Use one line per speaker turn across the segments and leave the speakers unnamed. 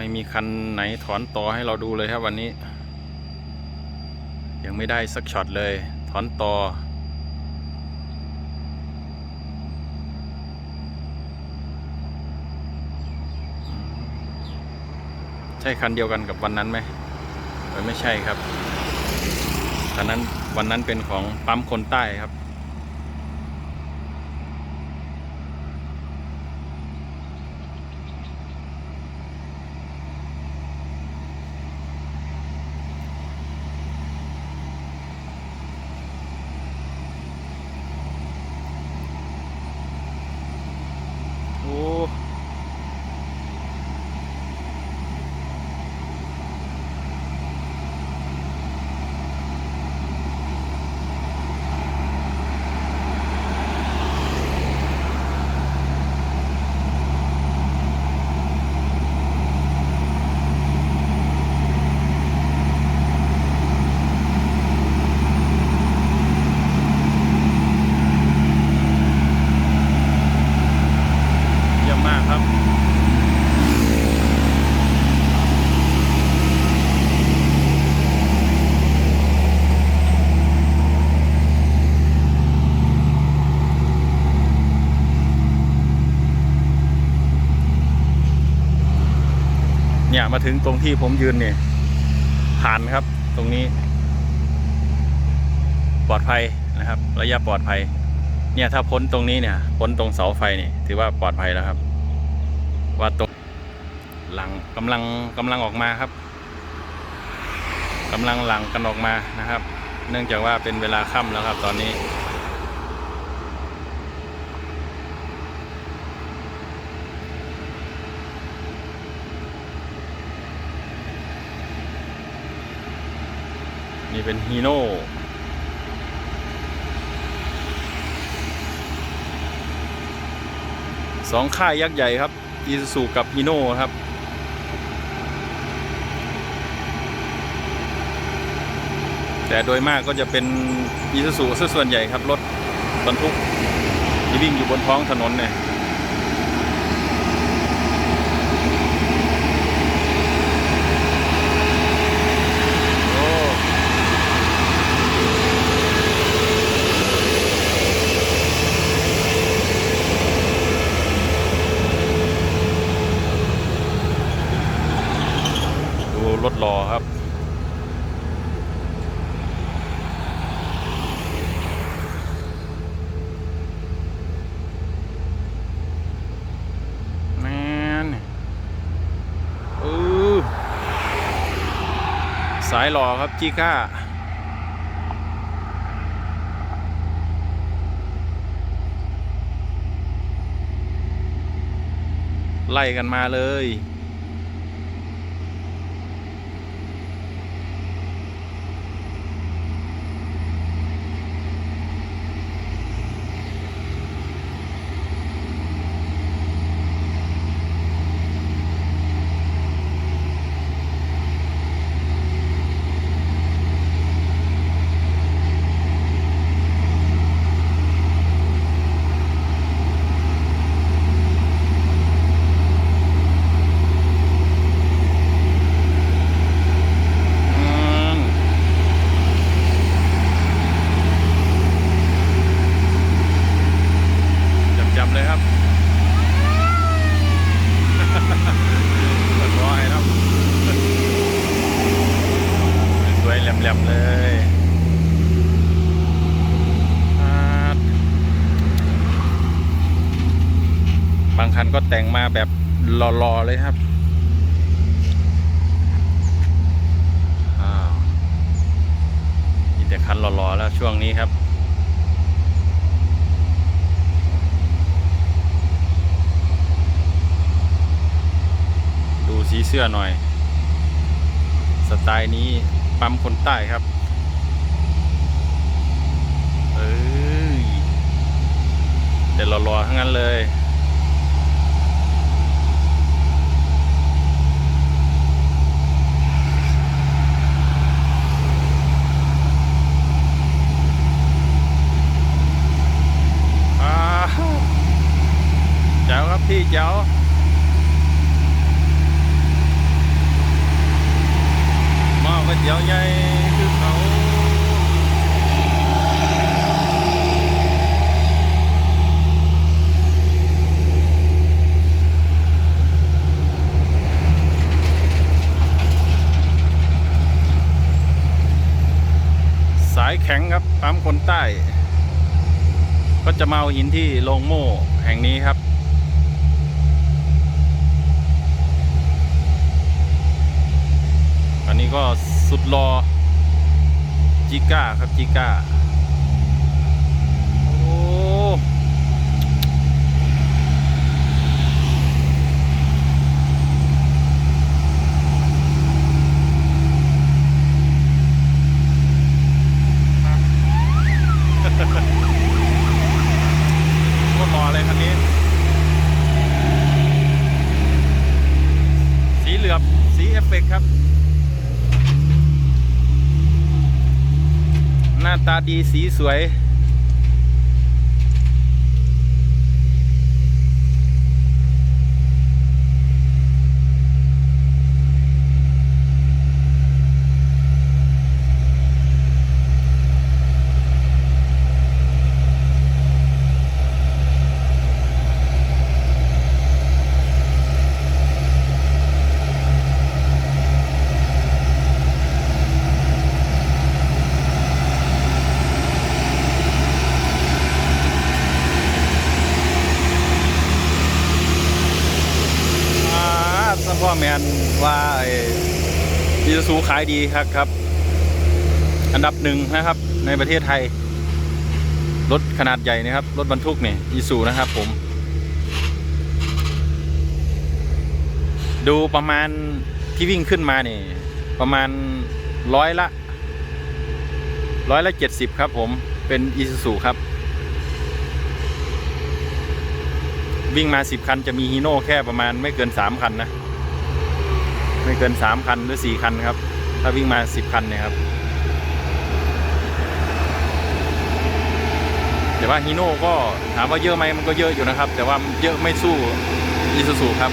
ไม่มีคันไหนถอนต่อให้เราดูเลยครับวันนี้ ยังไม่ได้สักช็อตเลย ถอนต่อ ใช่คันเดียวกันกับวันนั้นไหมไม่ใช่ครับคันนั้นวันนั้นเป็นของปั๊มคนใต้ครับ เนี่ยมาถึงตรงที่ผมยืนเนี่ยผ่านครับตรงนี้ ปลอดภัยนะครับ ระยะปลอดภัย เนี่ยถ้าพ้นตรงนี้เนี่ย พ้นตรงเสาไฟนี่ถือว่าปลอดภัยแล้วครับ ว่าตรงหลังกำลังกำลังออกมาครับกำลังหลังกันออกมานะครับ เนื่องจากว่าเป็นเวลาค่ำแล้วครับ ตอนนี้ นี่เป็นฮีโน่สองค่ายยักษ์ใหญ่ครับอีซูซูกับฮีโน่ครับแต่โดยมากก็จะเป็นอีซูซูซะส่วนใหญ่ครับ รถบรรทุกที่วิ่งอยู่บนท้องถนนเนี่ย โอ้ ดูรถรอครับ แมนเออสายหล่อครับจีก้าไล่กันมาเลย อืมจำๆเลยครับ เรียบร้อยครับสวยๆแหลมๆเลยอ่าบางคันก็ แต่งมาแบบหล่อๆเลยครับอ้าวมีแต่คันหล่อๆแล้วช่วงนี้ครับดูสีเสื้อหน่อย สไตล์นี้ปั๊มคนใต้ครับ เอ้ยแต่หล่อๆทั้งนั้นเลย อ้าว แจ๋วครับพี่แจ๋วาวใหญ่คือเขาสายแข็งครับปั๊มคนใต้ ก็จะมาเอาหินที่โรงโม่แห่งนี้ครับ นนี้ก็สุดรอจิก้าครับจิก้าโอ้โคตรอเลยคันนี้สีเหลือบ สีเอฟเฟกครับ หน้าตาดีสีสวย อ่าท่านพ่อแมนว่าอีซู ขายดีครับครับ อันดับหนึ่งนะครับ ในประเทศไทย รถขนาดใหญ่นะครับ รถบรรทุกเนี่ยอีซูนะครับผม ดูประมาณที่วิ่งขึ้นมาเนี่ยประมาณร้อยละร้อยละเจ็ดสิบครับผมเป็นอีซูครับ วิ่งมา10คันจะมีฮีโน่แค่ประมาณไม่เกิน3คันนะ ไม่เกิน3คันหรือ4คันครับ ถ้าวิ่งมา 10 คันเนี่ยครับแต่ว่าฮีโน่ก็ถามว่าเยอะไหมมันก็เยอะอยู่นะครับ แต่ว่าเยอะไม่สู้อีซูซูครับ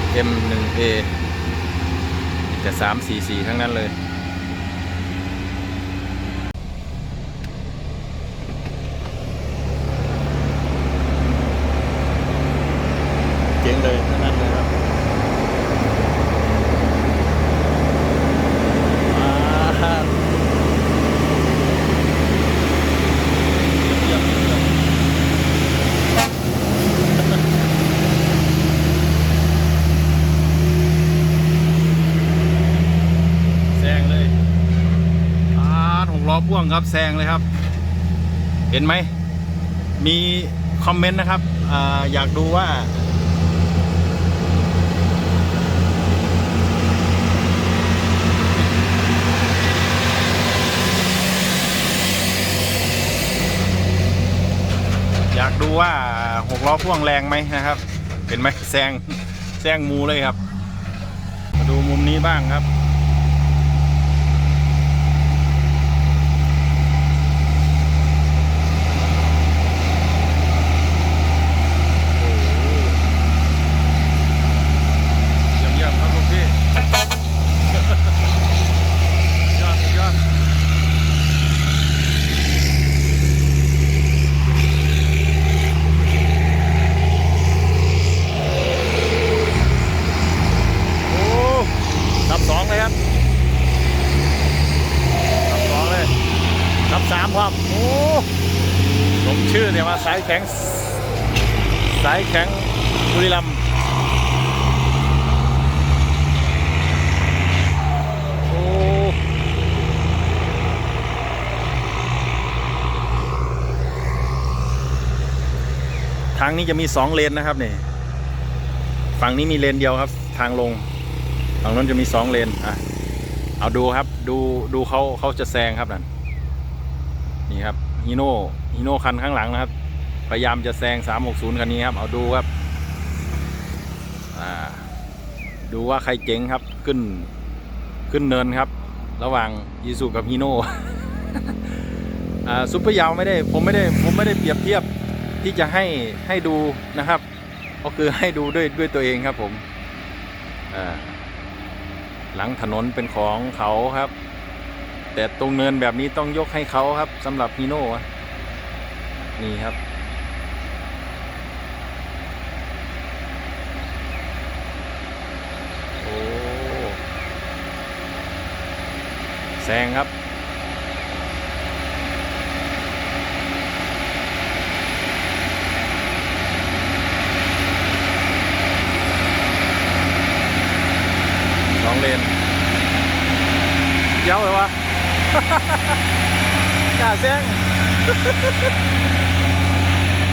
FM 1 A แต่3 4 4ทั้งนั้นเลยเจ๋งเลยทั้งนั้นเลยครับมา เยี่ยมเยี่ยมแซงเลยอาหกล้อพ่วงครับแซงเลยครับ เห็นไหม มีคอมเมนต์นะครับออยากดูว่า อยาก ดูว่าหกล้อพ่วงแรงไหมนะครับเห็นไหมแซงแซงมูเลยครับ มาดูมุมนี้บ้างครับ เยี่ยมเยี่ยมครับลูกพี่ ยอดยอดโอ้นับสองเลยครับนับสองเลยนับสามครับโอ้สมชื่อเนี่ยว่าสายแข็ง สายแข็งบุรีรัมย์ทางนี้จะมีสองเลนนะครับนี่ฝั่งนี้มีเลนเดียวครับ ทางลงฝั่งนั้นจะมีสองเลนอะเอาดูครับดูดูเขาเขาจะแซงครับนั่นนี่ครับฮีโน่ฮีโน่คันข้างหลังนะครับ พยายามจะแซง 360 คันนี้ครับ เอาดูครับ ดูว่าใครเจ๋งครับ ขึ้น ขึ้นเนินครับ ระหว่างยีสุกับฮีโน่อ่าซุปเปอร์ยาวไม่ได้ ผมไม่ได้ ผมไม่ได้เปรียบเทียบที่จะให้ ให้ดูนะครับ ก็คือให้ดูด้วย ด้วยตัวเองครับผมอ่าหลังถนนเป็นของเขาครับ แต่ตรงเนินแบบนี้ต้องยกให้เขาครับสำหรับฮีโน่นี่ครับ โอ้แซงครับ สองเลนเย้าเลยวะกล้าแซง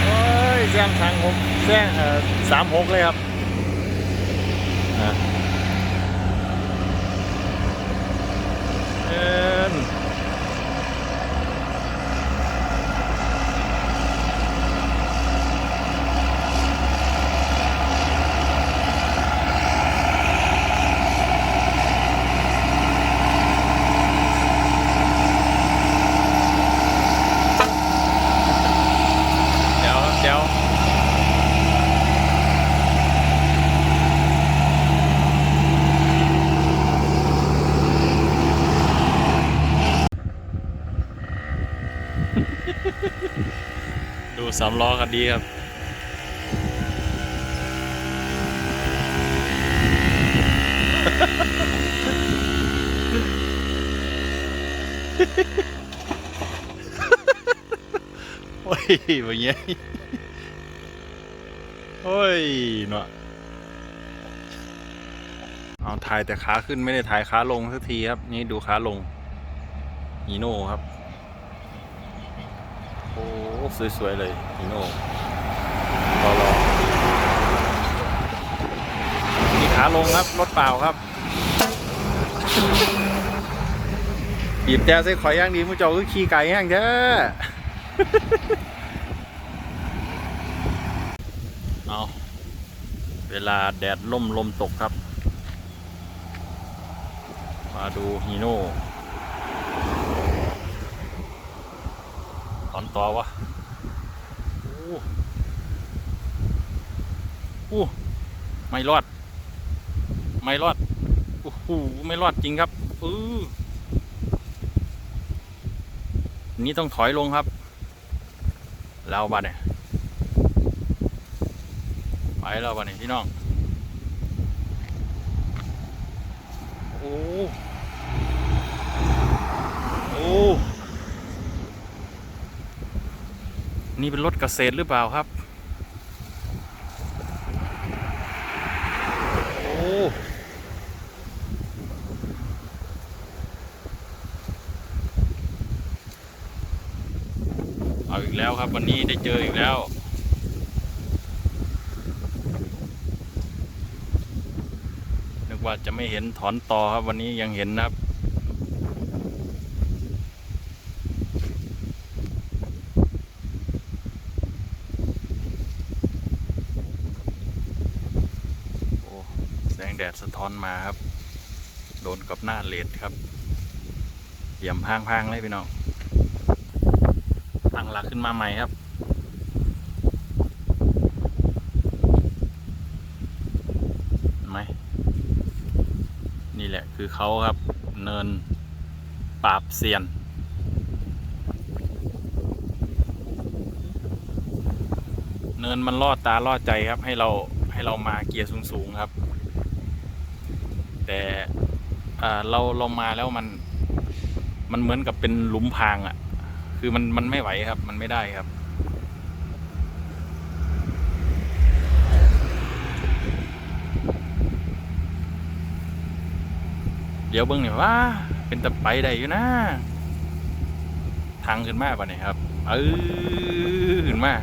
โอ้ยแซงทางผมแซงสามหกเลยครับอะ เอิ้นเดี๋ยวครับเดี๋ยว ดูสาม ล้อกันดีครับโอ้ยแบบนี้โอ้ยเนาะเอาถ่ายแต่ขาขึ้นไม่ได้ถ่ายขาลงสักทีครับ นี่ดูขาลงฮีโน่ครับ สวยๆเลยฮีโน่รอรอมีขาลงครับ รถเปล่าครับบีบแต่ใส่ข่อยย่างดีมูเจ้าคือขี่ไก่ย่างเด้อเอาเวลาแดดล่มลมตกครับ มาดูฮีโน่ถอนต่อวะโอ้โอ้ไม่รอด ไม่รอดโอ้โหไม่รอดจริงครับอือนี่ต้องถอยลงครับแล้วบัดเนี่ยไปแล้วบัดเนี่ยพี่น้อง โอ้ โอ้ นี่เป็นรถเกษตรหรือเปล่าครับ โอ้ เอาอีกแล้วครับวันนี้ได้เจออีกแล้ว นึกว่าจะไม่เห็นถอนต่อครับวันนี้ยังเห็นนะครับ โอ้แสะท้อนมาครับ โดนกับหน้าเลดครับเหยี่ยมพางๆเลยพี่น้อง ตั้งหลักขึ้นมาใหม่ครับเห็นไหมนี่แหละคือเขาครับ เนินปราบเซียนเนินมันล่อตาล่อใจครับให้เราให้เรามาเกียร์สูงๆครับ แต่อ่าเราเรามาแล้วมัน มันเหมือนกับเป็นหลุมพรางอะ่ะ คือมันมันไม่ไหวครับ มันไม่ได้ครับเดี๋ยวเบิ้งหน่อยว่า เป็นตะไปได้อยู่นะ ทางขึ้นมาป่ะเนี่ยครับ เออขึ้นมา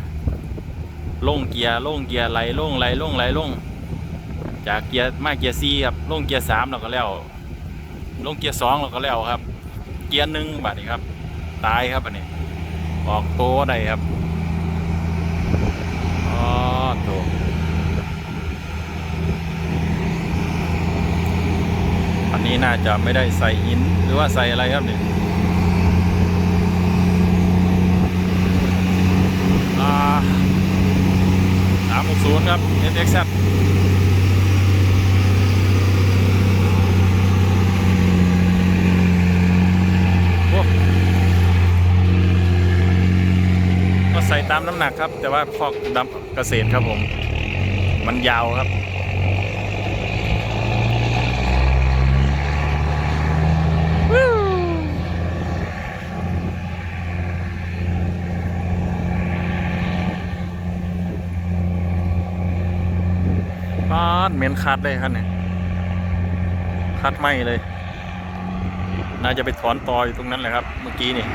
ลงเกียร์ลงเกียร์ไหลลงไหลลงไหลลง จากเกียร์มาเกียร์สี่ครับลงเกียร์สามเราก็แล้วลงเกียร์สองเราก็แล้วครับ เกียร์หนึ่งบัดนี้ครับ ตายครับอันนี้ ออกโตได้ครับอ๋อโตอันนี้น่าจะไม่ได้ใส่อินหรือว่าใส่อะไรครับเนี่ยสามหกศูนย์ครับ FX ครับ ใส่ตามน้ำหนักครับ แต่ว่าคอกดำเกษตรครับผม มันยาวครับปาดเหม็นคัดเลยครับเนี่ยคัดไหมเลย น่าจะไปถอนตออยู่ตรงนั้นแหละครับ เมื่อกี้นี่